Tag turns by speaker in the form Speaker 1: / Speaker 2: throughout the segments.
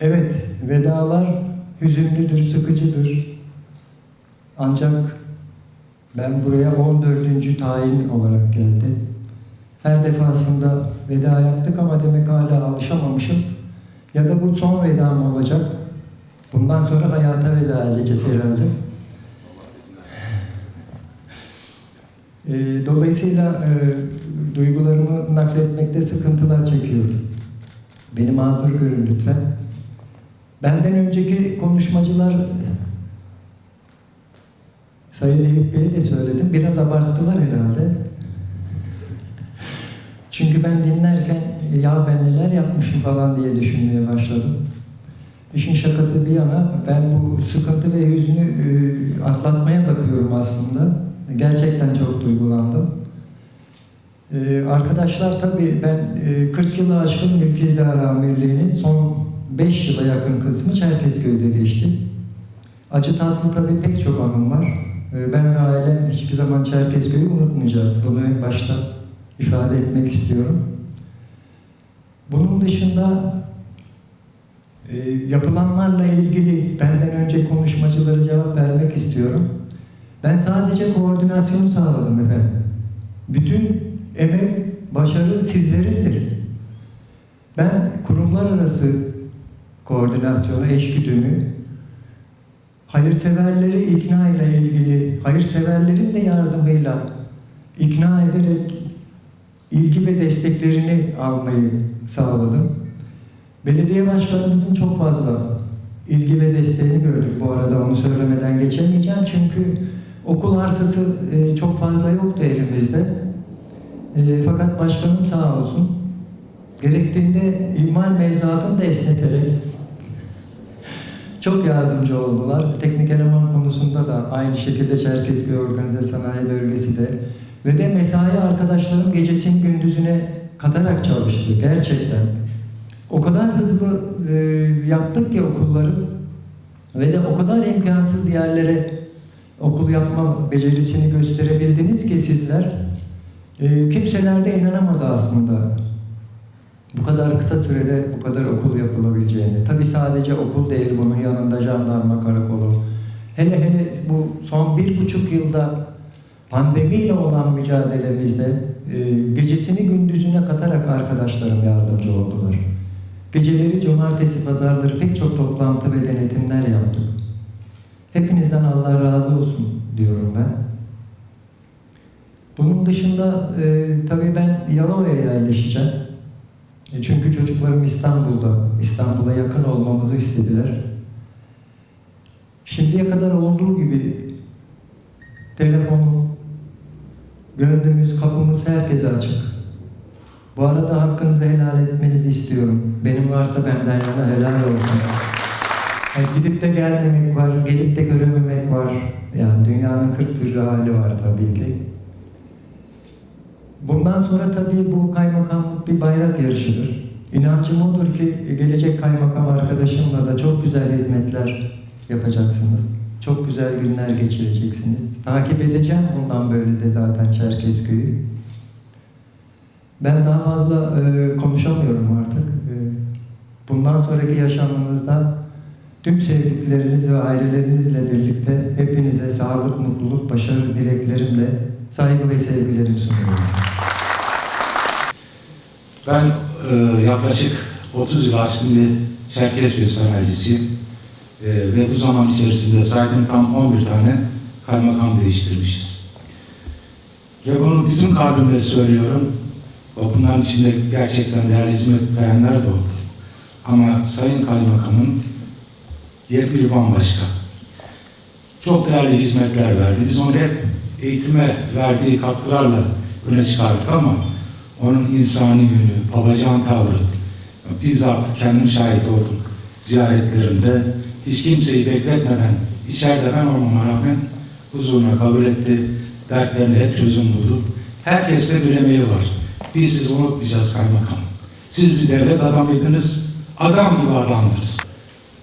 Speaker 1: Evet, vedalar hüzünlüdür, sıkıcıdır. Ancak ben buraya 14. tayin olarak geldim. Her defasında veda yaptık ama demek hala alışamamışım. Ya da bu son vedam olacak. Bundan sonra hayata veda edeceğiz herhalde. Ee, Dolayısıyla e, duygularımı nakletmekte sıkıntılar çekiyorum. Beni mazur görün lütfen. Benden önceki konuşmacılar Sayın Eyüp Bey'e de söyledim. Biraz abarttılar herhalde. Çünkü ben dinlerken ya ben neler yapmışım falan diye düşünmeye başladım. İşin şakası bir yana ben bu sıkıntı ve hüznü e, atlatmaya bakıyorum aslında. Gerçekten çok duygulandım. Ee, arkadaşlar tabii ben e, 40 yılı aşkın mülki idare amirliğinin son 5 yıla yakın kısmı Çerkezköy'de geçti. Acı tatlı tabii pek çok anım var. Ee, ben ve ailem hiçbir zaman Çerkezköy'ü unutmayacağız. Bunu en başta ifade etmek istiyorum. Bunun dışında e, yapılanlarla ilgili benden önce konuşmacılara cevap vermek istiyorum. Ben sadece koordinasyon sağladım efendim. Bütün emek, başarı sizlerindir. Ben kurumlar arası koordinasyonu, eşgüdümü, hayırseverleri ikna ile ilgili, hayırseverlerin de yardımıyla ikna ederek ilgi ve desteklerini almayı sağladım. Belediye başkanımızın çok fazla ilgi ve desteğini gördük. Bu arada onu söylemeden geçemeyeceğim çünkü okul arsası e, çok fazla yoktu elimizde. E, fakat başkanım sağ olsun gerektiğinde imar mevzuatını da esneterek çok yardımcı oldular. Teknik eleman konusunda da aynı şekilde Çerkezköy Organize Sanayi Bölgesi de ve de mesai arkadaşlarım gecesini gündüzüne katarak çalıştı gerçekten. O kadar hızlı e, yaptık ki okulları ve de o kadar imkansız yerlere okul yapma becerisini gösterebildiniz ki sizler. E, kimseler de inanamadı aslında bu kadar kısa sürede bu kadar okul yapılabileceğini. Tabi sadece okul değil bunun yanında jandarma karakolu. Hele hele bu son bir buçuk yılda pandemiyle olan mücadelemizde e, gecesini gündüzüne katarak arkadaşlarım yardımcı oldular. Geceleri, cumartesi, pazarları pek çok toplantı ve denetimler yaptık. Hepinizden Allah razı olsun diyorum ben. Bunun dışında e, tabii ben Yalova'ya yerleşeceğim. E, Çünkü çocuklarım İstanbul'da, İstanbul'a yakın olmamızı istediler. Şimdiye kadar olduğu gibi telefon, gönlümüz, kapımız herkese açık. Bu arada hakkınızı helal etmenizi istiyorum. Benim varsa benden yana helal olsun. Yani gidip de gelmemek var, gelip de görememek var. Yani dünyanın 40 türlü hali var tabii ki. Bundan sonra tabii bu kaymakamlık bir bayrak yarışıdır. İnancım odur ki gelecek kaymakam arkadaşımla da çok güzel hizmetler yapacaksınız. Çok güzel günler geçireceksiniz. Takip edeceğim bundan böyle de zaten Çerkezköy'ü. Ben daha fazla e, konuşamıyorum artık. E, bundan sonraki yaşamınızda tüm sevdikleriniz ve ailelerinizle birlikte hepinize sağlık, mutluluk, başarı dileklerimle saygı ve sevgilerimi sunuyorum.
Speaker 2: Ben e, yaklaşık 30 yıl aşkın bir Çerkezköy sanayicisiyim. E, ve bu zaman içerisinde saydım tam 11 tane kaymakam değiştirmişiz. Ve bunu bütün kalbimle söylüyorum. Bunların içinde gerçekten değerli hizmet verenler de oldu. Ama Sayın Kaymakamın yepyeni bambaşka. Çok değerli hizmetler verdi. Biz onu hep eğitime verdiği katkılarla öne çıkardık ama onun insani yönü, babacan tavrı, bizzat kendim şahit oldum ziyaretlerimde. Hiç kimseyi bekletmeden, içeride ben olmama rağmen huzuruna kabul etti. Dertlerine hep çözüm buldu. Herkeste bir emeği var. Biz sizi unutmayacağız kaymakam. Siz bir devlet adamıydınız, adam gibi adamdınız.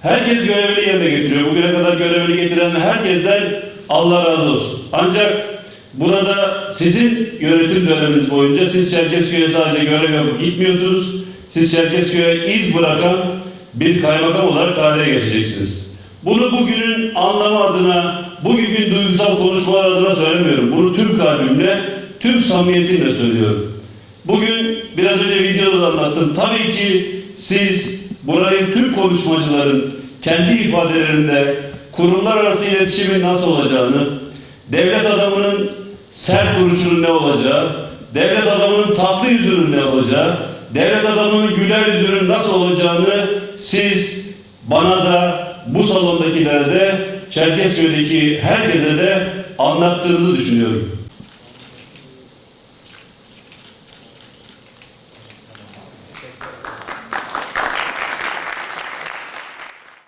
Speaker 3: Herkes görevini yerine getiriyor. Bugüne kadar görevini getiren herkesten Allah razı olsun. Ancak burada sizin yönetim döneminiz boyunca siz Çerkezköy'e sadece görev yapıp gitmiyorsunuz. Siz Çerkezköy'e iz bırakan bir kaymakam olarak tarihe geçeceksiniz. Bunu bugünün anlamı adına, bugünün duygusal konuşmalar adına söylemiyorum. Bunu tüm kalbimle, tüm samimiyetimle söylüyorum. Bugün biraz önce videoda da anlattım. Tabii ki siz burayı tüm konuşmacıların kendi ifadelerinde kurumlar arası iletişimin nasıl olacağını, devlet adamının sert duruşunun ne olacağı, devlet adamının tatlı yüzünün ne olacağı, devlet adamının güler yüzünün nasıl olacağını siz bana da bu salondakilere de Çerkezköy'deki herkese de anlattığınızı düşünüyorum.